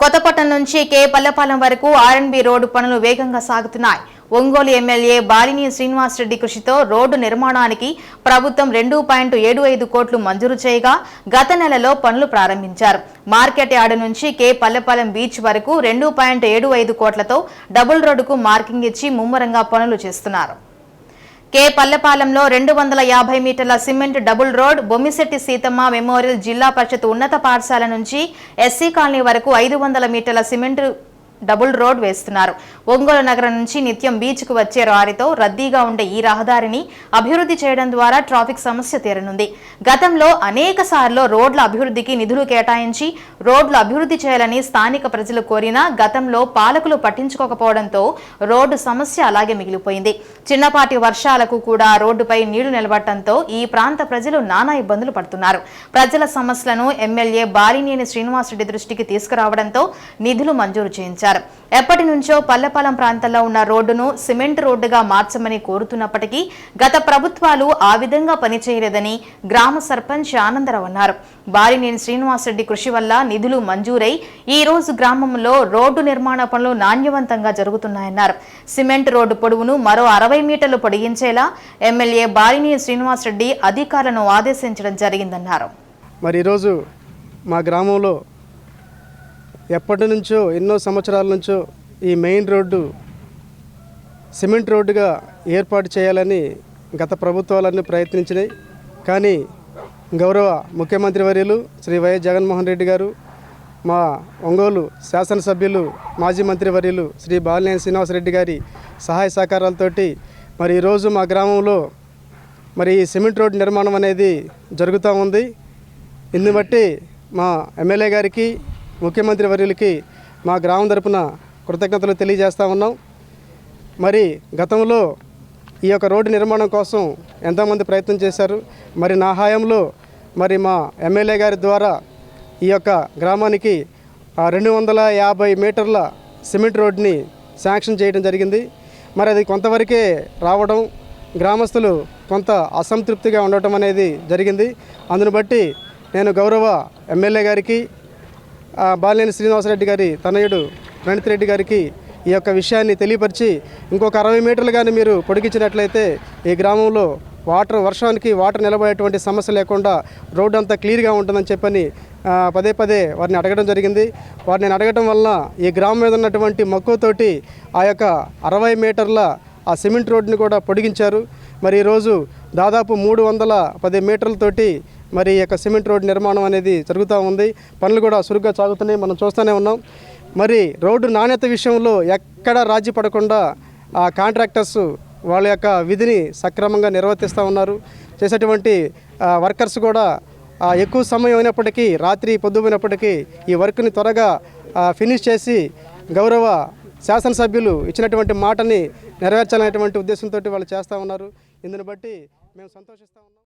కొత్తపట్నం నుంచి కే. పల్లపాలెం వరకు R&B road పనులు వేగంగా సాగుతున్నాయి. ఒంగోలు ఎమ్మెల్యే బాలిని శ్రీనివాసరెడ్డి కృషితో రోడ్డు నిర్మాణానికి ప్రభుత్వం రెండు పాయింట్ ఏడు ఐదు కోట్లు మంజూరు చేయగా గత నెలలో పనులు ప్రారంభించారు. మార్కెట్ యార్డు నుంచి కే. పల్లెపాలెం బీచ్ వరకు రెండు పాయింట్ ఏడు ఐదు కోట్లతో డబుల్ రోడ్డుకు మార్కింగ్ ఇచ్చి ముమ్మరంగా పనులు చేస్తున్నారు. కే పల్లెపాలెంలో రెండు వందల యాభై మీటర్ల cement double road Bommisetty Seethamma memorial Zilla Parishad ఉన్నత పాఠశాల నుంచి ఎస్సీ కాలనీ వరకు ఐదు వందల మీటర్ల సిమెంట్ డబుల్ రోడ్ వేస్తున్నారు. ఒంగోలు నగరం నుంచి నిత్యం బీచ్కు వచ్చే వారితో రద్దీగా ఉండే ఈ రహదారిని అభివృద్ధి చేయడం ద్వారా ట్రాఫిక్ సమస్య తీరనుంది. గతంలో అనేక సార్లు రోడ్ల అభివృద్ధికి నిధులు కేటాయించి రోడ్లు అభివృద్ధి చేయాలని స్థానిక ప్రజలు కోరినా గతంలో పాలకులు పట్టించుకోకపోవడంతో రోడ్డు సమస్య అలాగే మిగిలిపోయింది. చిన్నపాటి వర్షాలకు కూడా రోడ్డుపై నీళ్ళు నిలబడటంతో ఈ ప్రాంత ప్రజలు నానా ఇబ్బందులు పడుతున్నారు. ప్రజల సమస్యలను ఎమ్మెల్యే బాలినేని శ్రీనివాసరెడ్డి దృష్టికి తీసుకురావడంతో నిధులు మంజూరు చేయించారు. ఎప్పటి నుంచో పల్లెపాలెం ప్రాంతంలో ఉన్న రోడ్డును సిమెంట్ రోడ్డుగా మార్చమని కోరుతున్నప్పటికీ గత ప్రభుత్వాలు ఆ విధంగా పనిచేయలేదని గ్రామ సర్పంచ్ ఆనందరావు అన్నారు. బారినేని శ్రీనివాసరెడ్డి కృషి వల్ల నిధులు మంజూరై ఈ రోజు గ్రామంలో రోడ్డు నిర్మాణ పనులు నాణ్యవంతంగా జరుగుతున్నాయన్నారు. సిమెంట్ రోడ్డు పొడవును మరో అరవై మీటర్లు పొడిగించేలా ఎమ్మెల్యే బారినేని శ్రీనివాసరెడ్డి అధికారులను ఆదేశించడం జరిగిందన్నారు. మరి ఈరోజు మా గ్రామంలో ఎప్పటి నుంచో ఎన్నో సంవత్సరాల నుంచో ఈ మెయిన్ రోడ్డు సిమెంట్ రోడ్డుగా ఏర్పాటు చేయాలని గత ప్రభుత్వాలన్నీ ప్రయత్నించినాయి. కానీ గౌరవ ముఖ్యమంత్రి వర్యులు శ్రీ వైఎస్ జగన్మోహన్ రెడ్డి గారు మా ఒంగోలు శాసనసభ్యులు మాజీ మంత్రి వర్యులు శ్రీ బాలినేని శ్రీనివాసరెడ్డి గారి సహాయ సహకారాలతోటి మరి ఈరోజు మా గ్రామంలో మరి ఈ సిమెంట్ రోడ్డు నిర్మాణం అనేది జరుగుతూ ఉంది. ఇందుని బట్టి మా ఎమ్మెల్యే గారికి ముఖ్యమంత్రి వర్యులకి మా గ్రామం తరపున కృతజ్ఞతలు తెలియజేస్తూ ఉన్నాం. మరి గతంలో ఈ యొక్క రోడ్డు నిర్మాణం కోసం ఎంతోమంది ప్రయత్నం చేశారు. మరి నా హాయంలో మరి మా ఎమ్మెల్యే గారి ద్వారా ఈ యొక్క గ్రామానికి రెండు వందల యాభై మీటర్ల సిమెంట్ రోడ్ని శాంక్షన్ చేయడం జరిగింది. మరి అది కొంతవరకే రావడం గ్రామస్తులు కొంత అసంతృప్తిగా ఉండటం అనేది జరిగింది. అందును బట్టి నేను గౌరవ ఎమ్మెల్యే గారికి బాలినేని శ్రీనివాసరెడ్డి గారి తనయుడు రణిత్ రెడ్డి గారికి ఈ యొక్క విషయాన్ని తెలియపరిచి ఇంకొక అరవై మీటర్లు కానీ మీరు పొడిగించినట్లయితే ఈ గ్రామంలో వాటర్ వర్షానికి వాటర్ నిలబడేటువంటి సమస్య లేకుండా రోడ్డు అంతా క్లియర్గా ఉంటుందని చెప్పని పదే పదే వారిని అడగడం జరిగింది. వారిని అడగడం వలన ఈ గ్రామం మీద ఉన్నటువంటి మక్కువతోటి ఆ యొక్క అరవై మీటర్ల ఆ సిమెంట్ రోడ్డుని కూడా పొడిగించారు. మరి ఈరోజు దాదాపు మూడు వందల పది మీటర్లతోటి మరి ఈ యొక్క సిమెంట్ రోడ్ నిర్మాణం అనేది జరుగుతూ ఉంది. పనులు కూడా సురుగ్గా సాగుతున్నాయి. మనం చూస్తూనే ఉన్నాం. మరి రోడ్డు నాణ్యత విషయంలో ఎక్కడ రాజీ పడకుండా ఆ కాంట్రాక్టర్స్ వాళ్ళ యొక్క విధిని సక్రమంగా నిర్వర్తిస్తూ ఉన్నారు. చేసేటువంటి వర్కర్స్ కూడా ఎక్కువ సమయం అయినప్పటికీ రాత్రి పొద్దుపోయినప్పటికీ ఈ వర్క్ని త్వరగా ఫినిష్ చేసి గౌరవ శాసనసభ్యులు ఇచ్చినటువంటి మాటని నెరవేర్చాలనేటువంటి ఉద్దేశంతో వాళ్ళు చేస్తూ ఉన్నారు. ఇందుని బట్టి మేము సంతోషిస్తూ ఉన్నాం